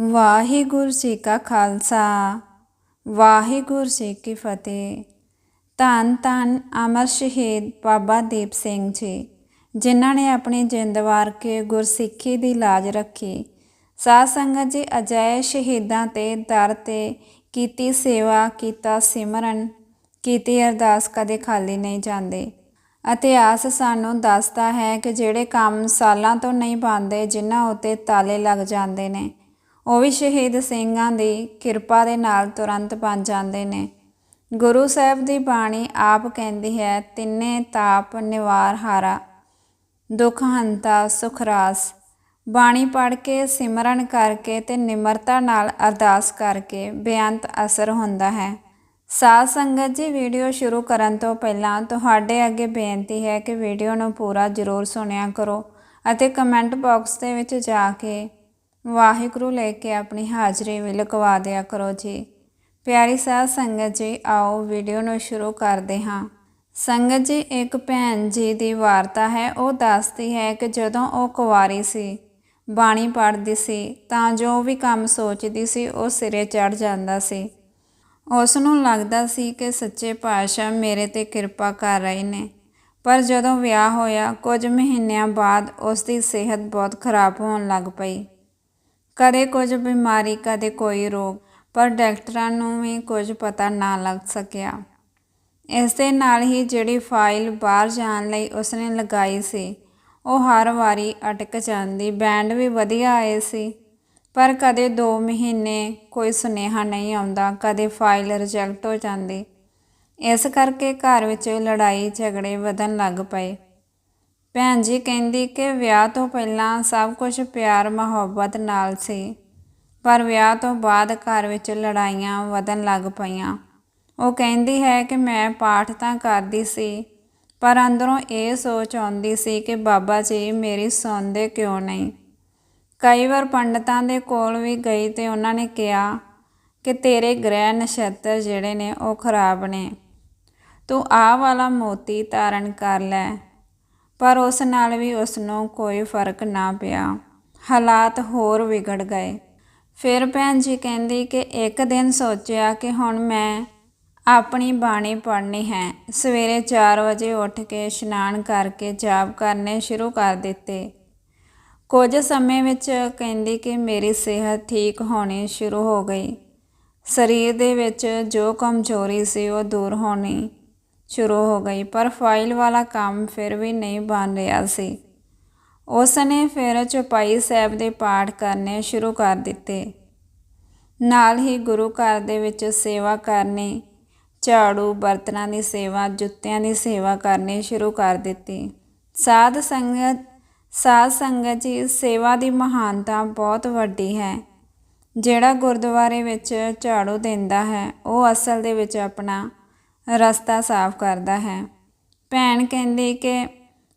ਵਾਹਿਗੁਰੂ ਜੀ ਕਾ ਖਾਲਸਾ, ਵਾਹਿਗੁਰੂ ਜੀ ਕੀ ਫਤਿਹ। ਧੰਨ ਧੰਨ ਅਮਰ ਸ਼ਹੀਦ ਬਾਬਾ ਦੀਪ ਸਿੰਘ ਜੀ, ਜਿਨ੍ਹਾਂ ਨੇ ਆਪਣੀ ਜਿੰਦ ਵਾਰ ਕੇ ਗੁਰਸਿੱਖੀ ਦੀ ਲਾਜ ਰੱਖੀ। ਸਾਧ ਸੰਗਤ ਜੀ, ਅਜਿਹੇ ਸ਼ਹੀਦਾਂ ਤੇ ਦਰ ਤੇ ਕੀਤੀ ਸੇਵਾ, ਕੀਤਾ ਸਿਮਰਨ, ਕੀਤੀ ਅਰਦਾਸ ਕਦੇ ਖਾਲੀ ਨਹੀਂ ਜਾਂਦੇ। ਇਤਿਹਾਸ ਸਾਨੂੰ ਦੱਸਦਾ ਹੈ ਕਿ ਜਿਹੜੇ ਕੰਮ ਸਾਲਾਂ ਤੋਂ ਨਹੀਂ ਬਣਦੇ, ਜਿਨ੍ਹਾਂ ਉੱਤੇ ਤਾਲੇ ਲੱਗ ਜਾਂਦੇ ਨੇ ਉਹ ਵੀ ਸ਼ਹੀਦ ਸਿੰਘਾਂ ਦੀ ਕਿਰਪਾ ਦੇ ਨਾਲ ਤੁਰੰਤ ਬਣ ਜਾਂਦੇ ਨੇ। ਗੁਰੂ ਸਾਹਿਬ ਦੀ ਬਾਣੀ ਆਪ ਕਹਿੰਦੀ ਹੈ, ਤਿੰਨੇ ਤਾਪ ਨਿਵਾਰ ਹਾਰਾ, ਦੁਖ ਹੰਤਾ ਸੁਖ ਰਾਸ। ਬਾਣੀ ਪੜ੍ਹ ਕੇ, ਸਿਮਰਨ ਕਰਕੇ ਤੇ ਨਿਮਰਤਾ ਨਾਲ ਅਰਦਾਸ ਕਰਕੇ ਬੇਅੰਤ ਅਸਰ ਹੁੰਦਾ ਹੈ। ਸਾਧ ਸੰਗਤ ਜੀ, ਵੀਡੀਓ ਸ਼ੁਰੂ ਕਰਨ ਤੋਂ ਪਹਿਲਾਂ ਤੁਹਾਡੇ ਅੱਗੇ ਬੇਨਤੀ ਹੈ ਕਿ ਵੀਡੀਓ ਨੂੰ ਪੂਰਾ ਜ਼ਰੂਰ ਸੁਣਿਆ ਕਰੋ ਅਤੇ ਕਮੈਂਟ ਬਾਕਸ ਦੇ ਵਿੱਚ ਜਾ ਕੇ ਵਾਹਿਗੁਰੂ ਲੈ ਕੇ ਆਪਣੀ ਹਾਜ਼ਰੀ ਵੀ ਲਗਵਾ ਦਿਆ ਕਰੋ ਜੀ। ਪਿਆਰੀ ਸਾਧ ਸੰਗਤ ਜੀ, ਆਓ ਵੀਡੀਓ ਨੂੰ ਸ਼ੁਰੂ ਕਰਦੇ ਹਾਂ। ਸੰਗਤ ਜੀ, ਇੱਕ ਭੈਣ ਜੀ ਦੀ ਵਾਰਤਾ ਹੈ। ਉਹ ਦੱਸਦੀ ਹੈ ਕਿ ਜਦੋਂ ਉਹ ਕੁਵਾਰੀ ਸੀ, ਬਾਣੀ ਪੜ੍ਹਦੀ ਸੀ, ਤਾਂ ਜੋ ਵੀ ਕੰਮ ਸੋਚਦੀ ਸੀ, ਉਹ ਸਿਰੇ ਚੜ ਜਾਂਦਾ ਸੀ। ਉਸ ਨੂੰ ਲੱਗਦਾ ਸੀ ਕਿ ਸੱਚੇ ਪਾਤਸ਼ਾਹ ਮੇਰੇ ਤੇ ਕਿਰਪਾ ਕਰ ਰਹੇ ਨੇ। ਪਰ ਜਦੋਂ ਵਿਆਹ ਹੋਇਆ, ਕੁਝ ਮਹੀਨਿਆਂ ਬਾਅਦ ਉਸ ਦੀ ਸਿਹਤ ਬਹੁਤ ਖਰਾਬ ਹੋਣ ਲੱਗ ਪਈ। ਕਦੇ ਕੁਝ ਬਿਮਾਰੀ, ਕਦੇ ਕੋਈ ਰੋਗ, ਪਰ ਡਾਕਟਰਾਂ ਨੂੰ ਵੀ ਕੁਝ ਪਤਾ ਨਾ ਲੱਗ ਸਕਿਆ। ਇਸ ਦੇ ਨਾਲ ਹੀ ਜਿਹੜੀ ਫਾਈਲ ਬਾਹਰ ਜਾਣ ਲਈ ਉਸਨੇ ਲਗਾਈ ਸੀ, ਉਹ ਹਰ ਵਾਰੀ ਅਟਕ ਜਾਂਦੀ, ਬੈਂਡ ਵੀ ਵਧੀਆ ਆਏ ਸੀ, ਪਰ ਕਦੇ 2 ਮਹੀਨੇ ਕੋਈ ਸੁਨੇਹਾ ਨਹੀਂ ਆਉਂਦਾ, ਕਦੇ ਫਾਈਲ ਰਿਜੈਕਟ ਹੋ ਜਾਂਦੀ। ਇਸ ਕਰਕੇ ਘਰ ਵਿੱਚ ਲੜਾਈ ਝਗੜੇ ਵਧਣ ਲੱਗ ਪਏ। ਭੈਣ ਜੀ ਕਹਿੰਦੀ ਕਿ ਵਿਆਹ ਤੋਂ ਪਹਿਲਾਂ ਸਭ ਕੁਝ ਪਿਆਰ ਮੁਹੱਬਤ ਨਾਲ ਸੀ, ਪਰ ਵਿਆਹ ਤੋਂ ਬਾਅਦ ਘਰ ਵਿੱਚ ਲੜਾਈਆਂ ਵਧਣ ਲੱਗ ਪਈਆਂ। ਉਹ ਕਹਿੰਦੀ ਹੈ ਕਿ ਮੈਂ ਪਾਠ ਤਾਂ ਕਰਦੀ ਸੀ, ਪਰ ਅੰਦਰੋਂ ਇਹ ਸੋਚ ਆਉਂਦੀ ਸੀ ਕਿ ਬਾਬਾ ਜੀ ਮੇਰੀ ਸੁਣਦੇ ਕਿਉਂ ਨਹੀਂ। ਕਈ ਵਾਰ ਪੰਡਤਾਂ ਦੇ ਕੋਲ ਵੀ ਗਈ ਤੇ ਉਹਨਾਂ ਨੇ ਕਿਹਾ ਕਿ ਤੇਰੇ ਗ੍ਰਹਿ ਨਛੱਤਰ ਜਿਹੜੇ ਨੇ ਉਹ ਖਰਾਬ ਨੇ। ਤੂੰ ਆਹ ਵਾਲਾ ਮੋਤੀ ਧਾਰਨ ਕਰ ਲੈ। ਪਰ ਉਸ ਨਾਲ ਵੀ ਉਸ ਨੂੰ ਕੋਈ ਫ਼ਰਕ ਨਾ ਪਿਆ। ਹਾਲਾਤ ਹੋਰ ਵਿਗੜ ਗਏ। ਫਿਰ ਭੈਣ ਜੀ ਕਹਿੰਦੀ ਕਿ ਇੱਕ ਦਿਨ ਸੋਚਿਆ ਕਿ ਹੁਣ ਮੈਂ ਆਪਣੀ ਬਾਣੀ ਪੜ੍ਹਨੀ ਹੈ। ਸਵੇਰੇ 4 ਵਜੇ ਉੱਠ ਕੇ ਇਸ਼ਨਾਨ ਕਰਕੇ ਜਾਪ ਕਰਨੇ ਸ਼ੁਰੂ ਕਰ ਦਿੱਤੇ। ਕੁਝ ਸਮੇਂ ਵਿੱਚ ਕਹਿੰਦੀ ਕਿ ਮੇਰੀ ਸਿਹਤ ਠੀਕ ਹੋਣੀ ਸ਼ੁਰੂ ਹੋ ਗਈ। ਸਰੀਰ ਦੇ ਵਿੱਚ ਜੋ ਕਮਜ਼ੋਰੀ ਸੀ ਉਹ ਦੂਰ ਹੋਣੀ। ਸ਼ੁਰੂ ਹੋ ਗਈ, ਪਰ ਫਾਈਲ ਵਾਲਾ ਕੰਮ ਫਿਰ ਵੀ ਨਹੀਂ ਬਣ ਰਿਹਾ ਸੀ। ਉਸ ਨੇ ਫਿਰ ਚੁਪਾਈ ਸਾਹਿਬ ਦੇ ਪਾਠ ਕਰਨੇ ਸ਼ੁਰੂ ਕਰ ਦਿੱਤੇ। ਨਾਲ ਹੀ ਗੁਰੂ ਘਰ ਦੇ ਵਿੱਚ ਸੇਵਾ ਕਰਨੀ, ਝਾੜੂ ਬਰਤਨਾਂ ਦੀ ਸੇਵਾ, ਜੁੱਤਿਆਂ ਦੀ ਸੇਵਾ ਕਰਨੀ ਸ਼ੁਰੂ ਕਰ ਦਿੱਤੀ। ਸਾਧ ਸੰਗਤ ਸਾਧ ਸੰਗਤ ਜੀ, ਸੇਵਾ ਦੀ ਮਹਾਨਤਾ ਬਹੁਤ ਵੱਡੀ ਹੈ। ਜਿਹੜਾ ਗੁਰਦੁਆਰੇ ਵਿੱਚ ਝਾੜੂ ਦਿੰਦਾ ਹੈ, ਉਹ ਅਸਲ ਦੇ ਵਿੱਚ ਆਪਣਾ ਰਸਤਾ ਸਾਫ਼ ਕਰਦਾ ਹੈ। ਭੈਣ ਕਹਿੰਦੀ ਕਿ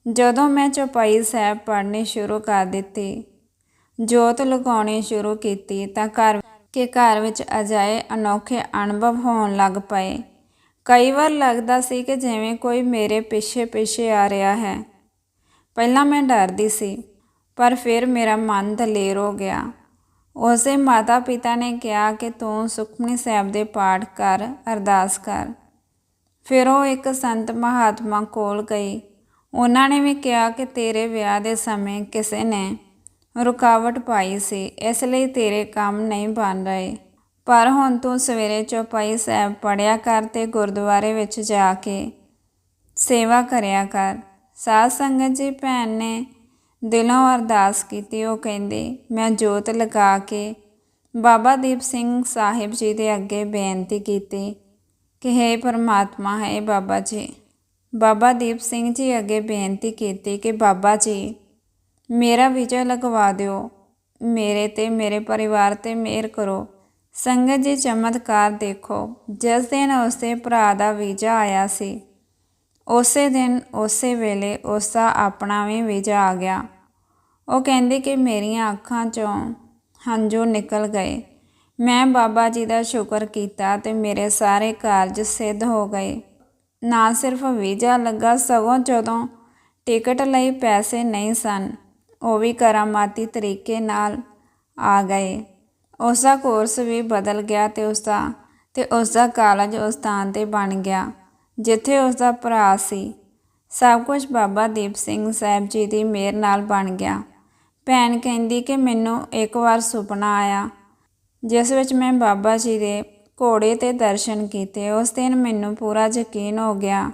ਜਦੋਂ ਮੈਂ ਚੌਪਾਈ ਸਾਹਿਬ ਪੜ੍ਹਨੀ ਸ਼ੁਰੂ ਕਰ ਦਿੱਤੀ, ਜੋਤ ਲਗਾਉਣੀ ਸ਼ੁਰੂ ਕੀਤੀ ਤਾਂ ਘਰ ਕਿ ਘਰ ਵਿੱਚ ਅਜਾਏ ਅਨੋਖੇ ਅਨੁਭਵ ਹੋਣ ਲੱਗ ਪਏ। ਕਈ ਵਾਰ ਲੱਗਦਾ ਸੀ ਕਿ ਜਿਵੇਂ ਕੋਈ ਮੇਰੇ ਪਿੱਛੇ ਪਿੱਛੇ ਆ ਰਿਹਾ ਹੈ। ਪਹਿਲਾਂ ਮੈਂ ਡਰਦੀ ਸੀ, ਪਰ ਫਿਰ ਮੇਰਾ ਮਨ ਦਲੇਰ ਹੋ ਗਿਆ। ਉਸੇ ਮਾਤਾ ਪਿਤਾ ਨੇ ਕਿਹਾ ਕਿ ਤੂੰ ਸੁਖਮਨੀ ਸਾਹਿਬ ਦੇ ਪਾਠ ਕਰ, ਅਰਦਾਸ ਕਰ। ਫਿਰ ਉਹ ਇੱਕ ਸੰਤ ਮਹਾਤਮਾ ਕੋਲ ਗਈ। ਉਹਨਾਂ ਨੇ ਵੀ ਕਿਹਾ ਕਿ ਤੇਰੇ ਵਿਆਹ ਦੇ ਸਮੇਂ ਕਿਸੇ ਨੇ ਰੁਕਾਵਟ ਪਾਈ ਸੀ, ਇਸ ਲਈ ਤੇਰੇ ਕੰਮ ਨਹੀਂ ਬਣ ਰਹੇ। ਪਰ ਹੁਣ ਤੂੰ ਸਵੇਰੇ ਚੌਪਾਈ ਸਾਹਿਬ ਪੜਿਆ ਕਰ ਤੇ ਗੁਰਦੁਆਰੇ ਵਿੱਚ ਜਾ ਕੇ ਸੇਵਾ ਕਰਿਆ ਕਰ। ਸਾਧ ਸੰਗਤ ਜੀ ਭੈਣ ਨੇ ਦਿਲੋਂ ਅਰਦਾਸ ਕੀਤੀ। ਉਹ ਕਹਿੰਦੇ, ਮੈਂ ਜੋਤ ਲਗਾ ਕੇ ਬਾਬਾ ਦੀਪ ਸਿੰਘ ਸਾਹਿਬ ਜੀ ਦੇ ਅੱਗੇ ਬੇਨਤੀ ਕੀਤੀ ਕਿ हे ਪਰਮਾਤਮਾ, ਹੈ ਬਾਬਾ ਜੀ। ਬਾਬਾ ਦੀਪ ਸਿੰਘ ਜੀ ਅੱਗੇ ਬੇਨਤੀ ਕੀਤੀ ਕਿ ਬਾਬਾ ਜੀ, ਮੇਰਾ ਵਿਜੇ ਲਗਵਾ ਦਿਓ। ਮੇਰੇ ਤੇ ਮੇਰੇ ਪਰਿਵਾਰ ਤੇ ਮਿਹਰ ਕਰੋ। ਸੰਗਤ ਜੀ ਚਮਤਕਾਰ ਦੇਖੋ। ਜਿਸ ਦਿਨ ਉਸਦੇ ਭਰਾ ਦਾ ਵੀਜ਼ਾ ਆਇਆ ਸੀ, ਉਸੇ ਦਿਨ, ਉਸੇ ਵੇਲੇ ਉਸ ਦਾ ਆਪਣਾ ਵੀ ਵੀਜ਼ਾ ਆ ਗਿਆ। ਉਹ ਕਹਿੰਦੇ ਕਿ ਮੇਰੀਆਂ ਅੱਖਾਂ 'ਚੋਂ ਹੰਝੂ ਨਿਕਲ ਗਏ। ਮੈਂ ਬਾਬਾ ਜੀ ਦਾ ਸ਼ੁਕਰ ਕੀਤਾ ਤੇ ਮੇਰੇ ਸਾਰੇ ਕਾਰਜ ਸਿੱਧ ਹੋ ਗਏ। ਨਾ ਸਿਰਫ ਵੀਜ਼ਾ ਲੱਗਾ, ਸਗੋਂ ਜਦੋਂ ਟਿਕਟ ਲਈ ਪੈਸੇ ਨਹੀਂ ਸਨ, ਉਹ ਵੀ ਕਰਾਮਾਤੀ ਤਰੀਕੇ ਨਾਲ ਆ ਗਏ। ਉਸ ਦਾ ਕੋਰਸ ਵੀ ਬਦਲ ਗਿਆ ਤੇ ਉਸ ਦਾ, ਤੇ ਉਸ ਦਾ ਕਾਲਜ ਉਸ ਥਾਂ ਤੇ ਬਣ ਗਿਆ, ਜਿੱਥੇ ਉਸ ਦਾ ਭਰਾ ਸੀ। ਸਭ ਕੁਝ ਬਾਬਾ ਦੀਪ ਸਿੰਘ ਸਾਹਿਬ ਜੀ ਦੀ ਮਿਹਰ ਨਾਲ ਬਣ ਗਿਆ। ਭੈਣ ਕਹਿੰਦੀ ਕਿ ਮੈਨੂੰ ਇੱਕ ਵਾਰ ਸੁਪਨਾ ਆਇਆ ਜਿਸ ਵਿੱਚ ਮੈਂ ਬਾਬਾ ਜੀ ਦੇ ਘੋੜੇ ਤੇ ਦਰਸ਼ਨ ਕੀਤੇ, ਉਸ ਦਿਨ ਮੈਨੂੰ ਪੂਰਾ ਯਕੀਨ ਹੋ ਗਿਆ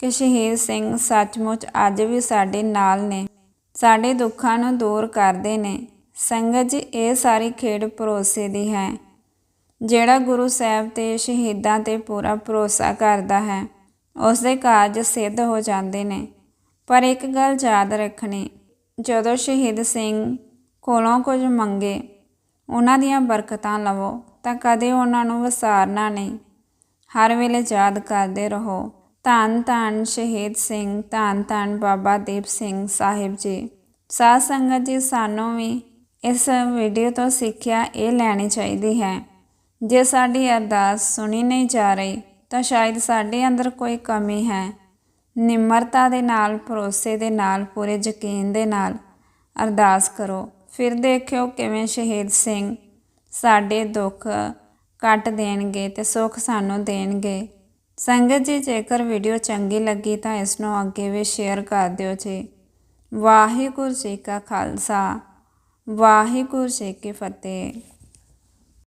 ਕਿ ਸ਼ਹੀਦ ਸਿੰਘ ਸੱਚਮੁੱਚ ਅੱਜ ਵੀ ਸਾਡੇ ਨਾਲ ਨੇ, ਸਾਡੇ ਦੁੱਖਾਂ ਨੂੰ ਦੂਰ ਕਰਦੇ ਨੇ। ਸੰਗਤ ਜੀ, ਇਹ ਸਾਰੀ ਖੇਡ ਭਰੋਸੇ ਦੀ ਹੈ, ਜਿਹੜਾ ਗੁਰੂ ਸਾਹਿਬ ਤੇ ਸ਼ਹੀਦਾਂ ਤੇ ਪੂਰਾ ਭਰੋਸਾ ਕਰਦਾ ਹੈ, ਉਸ ਦੇ ਕਾਰਜ ਸਿੱਧ ਹੋ ਜਾਂਦੇ ਨੇ। ਪਰ ਇੱਕ ਗੱਲ ਯਾਦ ਰੱਖਣੀ, ਜਦੋਂ ਸ਼ਹੀਦ ਸਿੰਘ ਕੋਲੋਂ ਕੁਝ ਮੰਗੇ ਉਹਨਾਂ ਦੀਆਂ ਬਰਕਤਾਂ ਲਵੋ ਤਾਂ ਕਦੇ ਉਹਨਾਂ ਨੂੰ ਵਿਸਾਰਨਾ ਨਹੀਂ। ਹਰ ਵੇਲੇ ਯਾਦ ਕਰਦੇ ਰਹੋ। ਧੰਨ ਧੰਨ ਸ਼ਹੀਦ ਸਿੰਘ, ਧੰਨ ਧੰਨ ਬਾਬਾ ਦੀਪ ਸਿੰਘ ਸਾਹਿਬ ਜੀ। ਸਾਧ ਸੰਗਤ ਜੀ, ਸਾਨੂੰ ਵੀ ਇਸ ਵੀਡੀਓ ਤੋਂ ਸਿੱਖਿਆ ਇਹ ਲੈਣੀ ਚਾਹੀਦੀ ਹੈ। ਜੇ ਸਾਡੀ ਅਰਦਾਸ ਸੁਣੀ ਨਹੀਂ ਜਾ ਰਹੀ, ਤਾਂ ਸ਼ਾਇਦ ਸਾਡੇ ਅੰਦਰ ਕੋਈ ਕਮੀ ਹੈ। ਨਿਮਰਤਾ ਦੇ ਨਾਲ, ਭਰੋਸੇ ਦੇ ਨਾਲ, ਪੂਰੇ ਯਕੀਨ ਦੇ ਨਾਲ ਅਰਦਾਸ ਕਰੋ। ਫਿਰ ਦੇਖਿਓ ਕਿਵੇਂ ਸ਼ਹੀਦ ਸਿੰਘ ਸਾਡੇ ਦੁੱਖ ਕੱਟ ਦੇਣਗੇ ਤੇ ਸੁੱਖ ਸਾਨੂੰ ਦੇਣਗੇ। ਸੰਗਤ ਜੀ, ਜੇਕਰ ਵੀਡੀਓ ਚੰਗੀ ਲੱਗੀ ਤਾਂ ਇਸ ਨੂੰ ਅੱਗੇ ਵੀ ਸ਼ੇਅਰ ਕਰ ਦਿਓ ਜੀ। ਵਾਹਿਗੁਰੂ ਜੀ ਕਾ ਖਾਲਸਾ, ਵਾਹਿਗੁਰੂ ਜੀ ਕੀ ਫਤਿਹ।